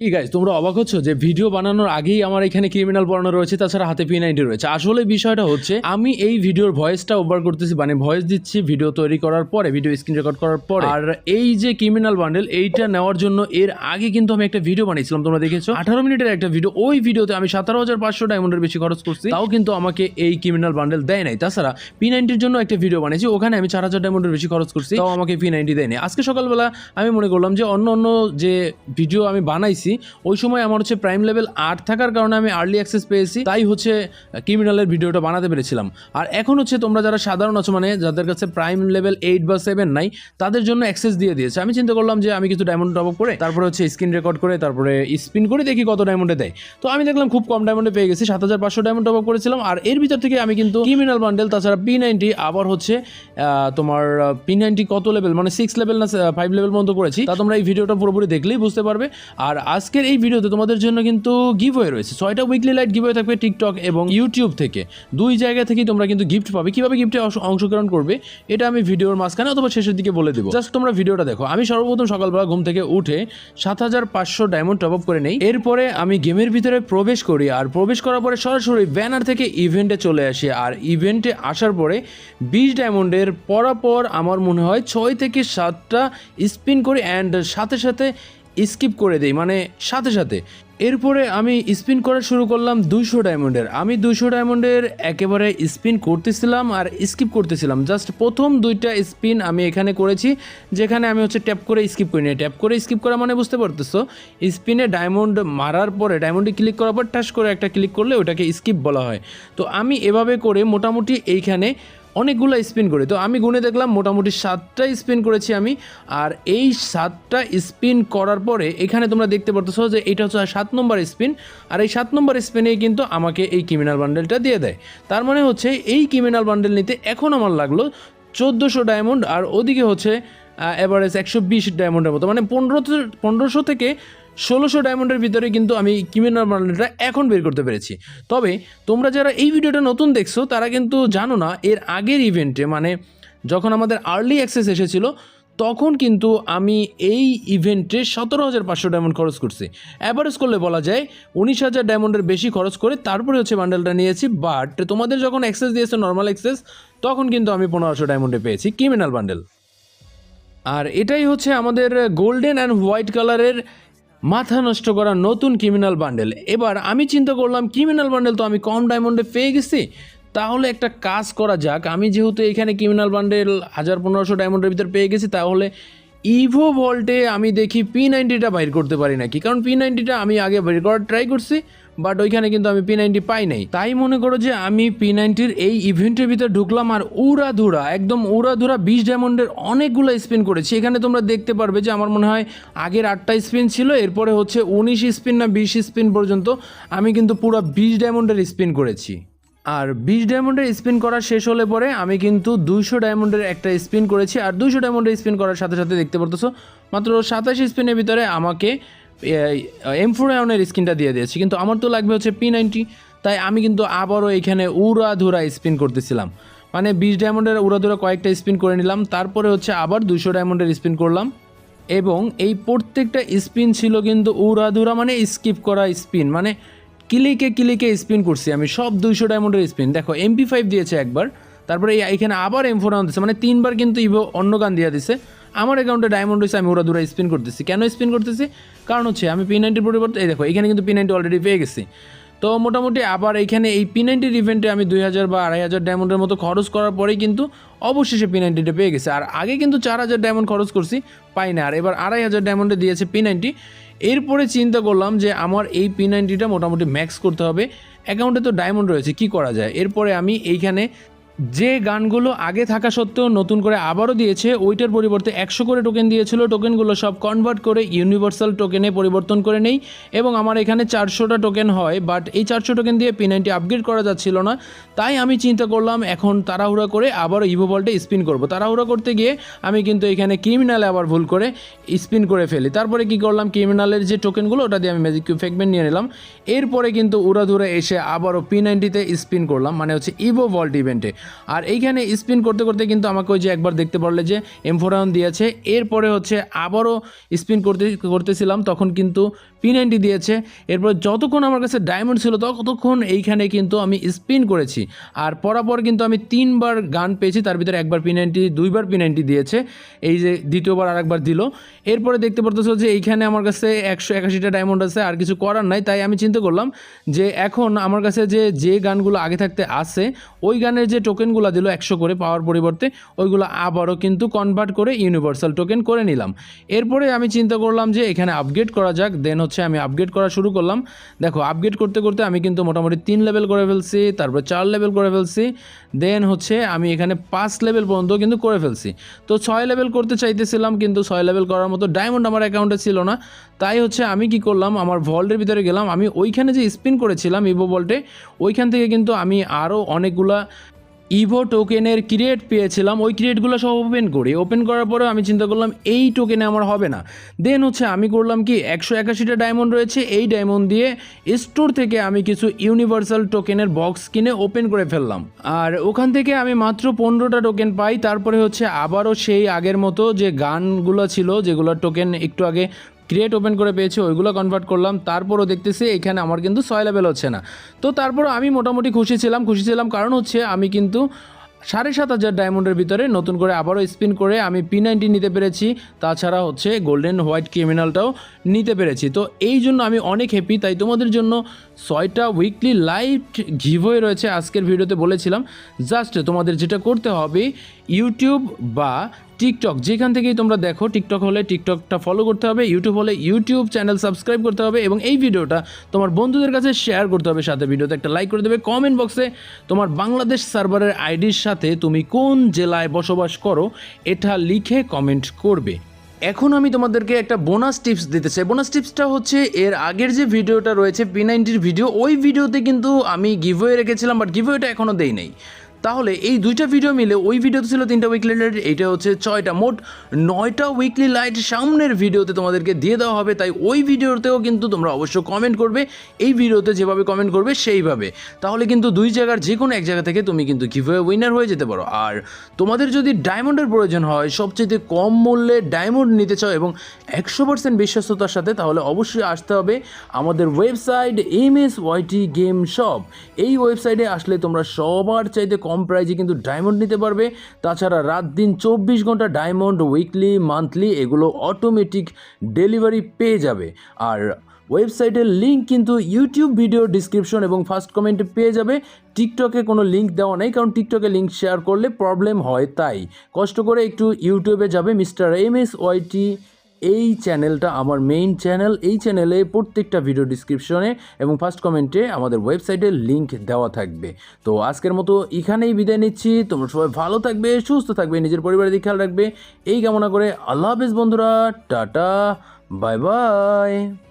কি গাইজ তোমরা অবাক হচ্ছ যে ভিডিও বানানোর আগেই আমার এখানে ক্রিমিনাল পড়ানো রয়েছে, তাছাড়া হাতে পি নাইনটি রয়েছে। আসলে বিষয়টা হচ্ছে, আমি এই ভিডিওর ভয়েসটা ওভার করতেছি মানে ভয়েস দিচ্ছি ভিডিও তৈরি করার পরে ভিডিও স্ক্রিন রেকর্ড করার পরে। আর এই যে ক্রিমিনাল বান্ডেল এইটা নেওয়ার জন্য এর আগে কিন্তু আমি একটা ভিডিও বানিয়েছিলাম, তোমরা দেখেছ? আঠারো মিনিটের একটা ভিডিও ওই ভিডিওতে আমি সতেরো হাজার পাঁচশো ডায়মন্ডের বেশি খরচ করছি। তাও কিন্তু আমাকে এই ক্রিমিনাল বান্ডেল দেয় নাই। তাছাড়া পি নাইনটির জন্য একটা ভিডিও বানিয়েছি, ওখানে আমি চার হাজার ডায়মন্ডের বেশি খরচ করছি। তাও আমাকে পি নাইনটি দেয়নি আজকে সকালবেলা আমি মনে করলাম যে অন্য অন্য যে ভিডিও আমি বানাইছি ওই সময় আমার হচ্ছে প্রাইম লেভেল আট থাকার কারণে আমি আর্লি অ্যাক্সেস পেয়েছি, তাই হচ্ছে ক্রিমিনালের ভিডিওটা বানাতে পেরেছিলাম। আর এখন হচ্ছে তোমরা যারা সাধারণ আছো মানে যাদের কাছে প্রাইম লেভেল এইট বা সেভেন নাই, তাদের জন্য অ্যাক্সেস দিয়ে দিয়েছে। আমি চিন্তা করলাম যে আমি কিছু ডায়মন্ড টপ করে, তারপরে হচ্ছে স্ক্রিন রেকর্ড করে, তারপরে স্পিন করে দেখি কত ডায়মন্ডে দেয়। তো আমি দেখলাম খুব কম ডায়মন্ডে পেয়ে গেছি, সাত হাজার পাঁচশো ডায়মন্ড টপ করেছিলাম। আর এর ভিতর থেকে আমি কিন্তু ক্রিমিনাল বান্ডেল তাছাড়া পি নাইনটি আবার হচ্ছে তোমার পি নাইনটি কত লেভেল মানে সিক্স লেভেল না ফাইভ লেভেল পর্যন্ত করেছি। তা তোমরা এই ভিডিওটা পুরোপুরি দেখলেই বুঝতে পারবে। আর আজকের এই ভিডিওতে তোমাদের জন্য কিন্তু গিভ রয়েছে। ছয়টা উইকলি লাইট গিভ থাকবে টিকটক এবং ইউটিউব থেকে। দুই জায়গা থেকেই তোমরা কিন্তু গিফট পাবে। কীভাবে গিফটে অংশগ্রহণ করবে, এটা আমি ভিডিওর মাঝখানে অথবা শেষের দিকে বলে দেবো। জাস্ট তোমরা ভিডিওটা দেখো। আমি সর্বপ্রথম সকালবেলা ঘুম থেকে উঠে সাত হাজার পাঁচশো ডায়মন্ড টপ আপ করে নেই। এরপরে আমি গেমের ভিতরে প্রবেশ করি আর প্রবেশ করার পরে সরাসরি ব্যানার থেকে ইভেন্টে চলে আসি আর ইভেন্টে আসার পরে বিশ ডায়মন্ডের পরাপর আমার মনে হয় ছয় থেকে সাতটা স্পিন করি অ্যান্ড সাথে সাথে স্কিপ করে দেই মানে সাথে সাথে। এরপরে আমি স্পিন করা শুরু করলাম দুইশো ডায়মন্ডের আমি দুইশো ডায়মন্ডের একেবারে স্পিন করতেছিলাম আর স্কিপ করতেছিলাম। জাস্ট প্রথম দুইটা স্পিন আমি এখানে করেছি, যেখানে আমি হচ্ছে ট্যাপ করে স্কিপ করি ট্যাপ করে স্কিপ করা মানে বুঝতে পারতেছো? স্পিনে ডায়মন্ড মারার পরে ডায়মন্ডে ক্লিক করার পর টাস করে একটা ক্লিক করলে ওটাকে স্কিপ বলা হয়। তো আমি এভাবে করে মোটামুটি এইখানে অনেকগুলো স্পিন করি। তো আমি গুনে দেখলাম মোটামুটি সাতটা স্পিন করেছি আমি। আর এই সাতটা স্পিন করার পরে এখানে তোমরা দেখতে পারতেছো যে এটা হচ্ছে সাত নম্বর স্পিন আর এই সাত নম্বর স্পিনেই কিন্তু আমাকে এই ক্রিমিনাল বান্ডেলটা দিয়ে দেয়। তার মানে হচ্ছে এই ক্রিমিনাল বান্ডেল নিতে এখন আমার লাগল চোদ্দোশো ডায়মন্ড আর ওদিকে হচ্ছে অ্যাভারেজ একশো বিশ ডায়মন্ডের মতো। মানে পনেরো পনেরোশো থেকে ষোলোশো ডায়মন্ডের ভিতরে কিন্তু আমি ক্রিমিনাল বান্ডেলটা এখন বের করতে পেরেছি। তবে তোমরা যারা এই ভিডিওটা নতুন দেখছ, তারা কিন্তু জানো না, এর আগের ইভেন্টে মানে যখন আমাদের আর্লি অ্যাক্সেস এসেছিল, তখন কিন্তু আমি এই ইভেন্টে সতেরো হাজার পাঁচশো ডায়মন্ড খরচ করছি। অ্যাভারেজ করলে বলা যায় উনিশ হাজার ডায়মন্ডের বেশি খরচ করে তারপরে হচ্ছে বান্ডেলটা নিয়েছি বাট তোমাদের যখন অ্যাক্সেস দিয়েছে নর্মাল অ্যাক্সেস তখন কিন্তু আমি পনেরোশো ডায়মন্ডে পেয়েছি ক্রিমিনাল বান্ডেল আর এটাই হচ্ছে আমাদের গোল্ডেন অ্যান্ড হোয়াইট কালারের মাথা নষ্ট করা নতুন ক্রিমিনাল বান্ডেল এবার আমি চিন্তা করলাম ক্রিমিনাল বান্ডেল তো আমি কম ডায়মন্ডে পেয়ে গেছি। তাহলে একটা কাজ করা যাক। আমি যেহেতু এখানে ক্রিমিনাল বান্ডেল হাজার পনেরোশো ডায়মন্ডের ভিতরে পেয়ে গেছি, তাহলে ইভো ভল্টে আমি দেখি পি নাইনটিটা বাইর করতে পারি নাকি? কারণ পি নাইনটিটা আমি আগে বাইর করার ট্রাই করছি। বাট ওইখানে কিন্তু আমি পি নাইনটি পাই নাই। তাই মনে করো যে আমি পি নাইনটির এই ইভেন্টের ভিতরে ঢুকলাম আর উড়া ধুরা একদম উড়া ধুরা বিশ ডায়মন্ডের অনেকগুলো স্পিন করেছি। এখানে তোমরা দেখতে পারবে যে আমার মনে হয় আগের আটটা স্পিন ছিল, এরপরে হচ্ছে উনিশ স্পিন না বিশ স্পিন পর্যন্ত আমি কিন্তু পুরো বিশ ডায়মন্ডের স্পিন করেছি। আর বিশ ডায়মন্ডের স্পিন করা শেষ হলে পরে আমি কিন্তু দুইশো ডায়মন্ডের একটা স্পিন করেছি। আর দুইশো ডায়মন্ডের স্পিন করার সাথে সাথে দেখতে পারতেছো, মাত্র সাতাশ স্পিনের ভিতরে আমাকে এম ফোর আয়নের স্কিনটা দিয়ে দিয়েছি, কিন্তু আমার তো লাগবে হচ্ছে পি নাইনটি তাই আমি কিন্তু আবারও এখানে উড়া ধুরা স্পিন করতেছিলাম। মানে বিশ ডায়মন্ডের উড়া ধুরা কয়েকটা স্পিন করে নিলাম, তারপরে হচ্ছে আবার দুশো ডায়মন্ডের স্পিন করলাম। এবং এই প্রত্যেকটা স্পিন ছিল কিন্তু উড়াধুরা মানে স্কিপ করা স্পিন মানে ক্লিকে ক্লিকে স্পিন করছি আমি, সব দুইশো ডায়মন্ডের স্পিন দেখো এমপি ফাইভ দিয়েছে একবার, তারপরে এখানে আবার এম ফোর দিচ্ছে মানে তিনবার কিন্তু ইভো অন্য গান দিয়ে দিছে। আমার অ্যাকাউন্টে ডায়মন্ড হয়েছে আমি ওরা স্পিন করতেছি। কেন স্পিন করতেছি? কারণ হচ্ছে আমি পি নাইনটির পরিবর্তে এই দেখো, এখানে কিন্তু পি নাইনটি অলরেডি পেয়ে গেছি। তো মোটামুটি আবার এইখানে এই পি নাইনটির ইভেন্টে আমি দুই হাজার বা আড়াই হাজার ডায়মন্ডের মতো খরচ করার পরেই কিন্তু অবশেষে পি নাইনটিটা পেয়ে গেছে। আর আগে কিন্তু চার হাজার ডায়মন্ড খরচ করছি, পাই না। আর এবার আড়াই হাজার ডায়মন্ডে দিয়েছে পি নাইনটি এরপরে চিন্তা করলাম যে আমার এই পি নাইনটিটা মোটামুটি ম্যাক্স করতে হবে। অ্যাকাউন্টে তো ডায়মন্ড রয়েছে, কি করা যায়? এরপরে আমি এইখানে যে গানগুলো আগে থাকা সত্ত্বেও নতুন করে আবারও দিয়েছে, ওইটার পরিবর্তে একশো করে টোকেন দিয়েছিল। টোকেনগুলো সব কনভার্ট করে ইউনিভার্সাল টোকেনে পরিবর্তন করে নেই এবং আমার এখানে চারশোটা টোকেন হয় বাট এই চারশো টোকেন দিয়ে পি নাইনটি আপগ্রেড করা যাচ্ছিল না। তাই আমি চিন্তা করলাম, এখন তাড়াহুড়া করে আবারও ইভো বলটা স্পিন করব। তাড়াহুড়া করতে গিয়ে আমি কিন্তু এখানে ক্রিমিনালে আবার ভুল করে স্পিন করে ফেলি। তারপরে কি করলাম ক্রিমিনালের যে টোকেনগুলো ওটা দিয়ে আমি ম্যাজিক কিউ ফেকমেন্ট নিয়ে নিলাম। এরপরে কিন্তু উড়াধুরা এসে আবারও পি নাইনটিতে স্পিন করলাম মানে হচ্ছে ইভো ভল্ট ইভেন্টে আর এইখানে স্পিন করতে করতে কিন্তু আমাকে ওই যে একবার দেখতে পারলে যে এম ফোর দিয়েছে। এরপরে হচ্ছে আবারও স্পিন করতে, করতেছিলাম, তখন কিন্তু পি নাইনটি দিয়েছে। এরপর যতক্ষণ আমার কাছে ডায়মন্ড ছিল, ততক্ষণ এইখানে কিন্তু আমি স্পিন করেছি। আর পরাপর কিন্তু আমি তিনবার গান পেয়েছি, তার ভিতরে একবার পি নাইনটি দুইবার পি নাইনটি দিয়েছে। এই যে দ্বিতীয়বার আরেকবার দিল। এরপরে দেখতে পারতেছো যে এইখানে আমার কাছে একশো একাশিটা ডায়মন্ড আছে, আর কিছু করার নাই। তাই আমি চিন্তা করলাম যে এখন আমার কাছে যে যে গানগুলো আগে থাকতে আছে, ওই গানের যে টোকেনগুলো দিল একশো করে পাওয়ার পরিবর্তে, ওইগুলো আবারও কিন্তু কনভার্ট করে ইউনিভার্সাল টোকেন করে নিলাম। এরপরে আমি চিন্তা করলাম যে এখানে আপগ্রেড করা যাক দেন হচ্ছে আমি আপগ্রেড করা শুরু করলাম। দেখো আপগ্রেড করতে করতে আমি কিন্তু মোটামুটি তিন লেভেল করে ফেলছি, তারপর চার লেভেল করে ফেলছি দেন হচ্ছে আমি এখানে পাঁচ লেভেল পর্যন্ত কিন্তু করে ফেলছি। তো ছয় লেভেল করতে চাইতেছিলাম, কিন্তু ছয় লেভেল করার মতো ডায়মন্ড আমার অ্যাকাউন্টে ছিল না। তাই হচ্ছে আমি কি করলাম, আমার ভল্টের ভিতরে গেলাম, আমি ওইখানে যে স্পিন করেছিলাম ইভো ভল্টে ওইখান থেকে কিন্তু আমি আরও অনেকগুলা ইভো টোকেনের ক্রিয়েট পেয়েছিলাম। ওই ক্রিয়েটগুলো সব ওপেন করি। ওপেন করার পরে আমি চিন্তা করলাম, এই টোকেনে আমার হবে না। দেন হচ্ছে আমি করলাম কি, একশো একাশিটা ডায়মন্ড রয়েছে। এই ডায়মন্ড দিয়ে স্টোর থেকে আমি কিছু ইউনিভার্সাল টোকেনের বক্স কিনে ওপেন করে ফেললাম। আর ওখান থেকে আমি মাত্র পনেরোটা টোকেন পাই। তারপরে হচ্ছে আবারও সেই আগের মতো যে গানগুলো ছিল যেগুলোর টোকেন একটু আগে ক্রিয়েট ওপেন করে পেয়েছি, ওইগুলো কনভার্ট করলাম, তারপরও দেখতেছি এখানে আমার কিন্তু ছয় লেভেল হচ্ছে না। তো তারপরও আমি মোটামুটি খুশি ছিলাম খুশি ছিলাম কারণ হচ্ছে আমি কিন্তু সাড়ে সাত হাজার ডায়মন্ডের ভিতরে নতুন করে আবারও স্পিন করে আমি পি নাইনটি নিতে পেরেছি, তাছাড়া হচ্ছে গোল্ডেন হোয়াইট ক্রিমিনালটাও নিতে পেরেছি। তো এই জন্য আমি অনেক হ্যাপি তাই তোমাদের জন্য ছয়টা উইকলি লাইভ গিভওয়ে রয়েছে আজকের ভিডিওতে বলেছিলাম। জাস্ট তোমাদের যেটা করতে হবে ইউটিউব বা টিকটক যেখান থেকেই তোমরা দেখো টিকটক হলে টিকটকটা ফলো করতে হবে ইউটিউব হলে ইউটিউব চ্যানেল সাবস্ক্রাইব করতে হবে এবং এই ভিডিওটা তোমার বন্ধুদের কাছে শেয়ার করতে হবে সাথে। ভিডিওতে একটা লাইক করে দেবে কমেন্ট বক্সে তোমার বাংলাদেশ সার্ভারের আইডির সাথে তুমি কোন জেলায় বসবাস করো, এটা লিখে কমেন্ট করবে। এখন আমি তোমাদেরকে একটা বোনাস টিপস দিতে চাই। বোনাস টিপসটা হচ্ছে, এর আগের যে ভিডিওটা রয়েছে পি নাইনটির ভিডিও ওই ভিডিওতে কিন্তু আমি গিভওয়ে রেখেছিলাম বাট গিভওয়েটা এখনও দেই নাই। তাহলে এই দুইটা ভিডিও মিলে ওই ভিডিওতে ছিল তিনটা উইকলি লাইট এইটা হচ্ছে ছয়টা। মোট নয়টা উইকলি লাইট সামনের ভিডিওতে তোমাদেরকে দিয়ে দেওয়া হবে, তাই ওই ভিডিওতেও কিন্তু তোমরা অবশ্যই কমেন্ট করবে। এই ভিডিওতে যেভাবে কমেন্ট করবে, সেইভাবে। তাহলে কিন্তু দুই জায়গার যে কোনো এক জায়গা থেকে তুমি কিন্তু কীভাবে উইনার হয়ে যেতে পারো। আর তোমাদের যদি ডায়মন্ডের প্রয়োজন হয়, সবচেয়ে কম মূল্যে ডায়মন্ড নিতে চাও এবং একশো পার্সেন্ট বিশ্বস্ততার সাথে, তাহলে অবশ্যই আসতে হবে আমাদের website M S Y T game shop এই ওয়েবসাইটে আসলে তোমরা সবার চাইতে কম প্রাইজে কিন্তু ডায়মন্ড নিতে পারবে। তাছাড়া রাত দিন চব্বিশ ঘণ্টা ডায়মন্ড উইকলি, মান্থলি এগুলো অটোমেটিক ডেলিভারি পেয়ে যাবে। আর ওয়েবসাইটের লিঙ্ক কিন্তু ইউটিউব ভিডিও ডিসক্রিপশন এবং ফার্স্ট কমেন্টে পেয়ে যাবে। টিকটকে কোনো লিঙ্ক দেওয়া নেই, কারণ টিকটকে লিঙ্ক শেয়ার করলে প্রবলেম হয় তাই। কষ্ট করে একটু ইউটিউবে যাবে মিস্টার এম এস ওয়াইটি এই চ্যানেলটা আমার মেইন চ্যানেল এই চ্যানেলে প্রত্যেকটা ভিডিও ডিসক্রিপশনে এবং ফার্স্ট কমেন্টে আমাদের ওয়েবসাইটের লিঙ্ক দেওয়া থাকবে। তো আজকের মতো এখানেই বিদায় নিচ্ছি। তোমরা সবাই ভালো থাকবে, সুস্থ থাকবে, নিজের পরিবারের দিকে খেয়াল রাখবে। এই কামনা করে আল্লাহ হাফেজ বন্ধুরা, টাটা বাই বাই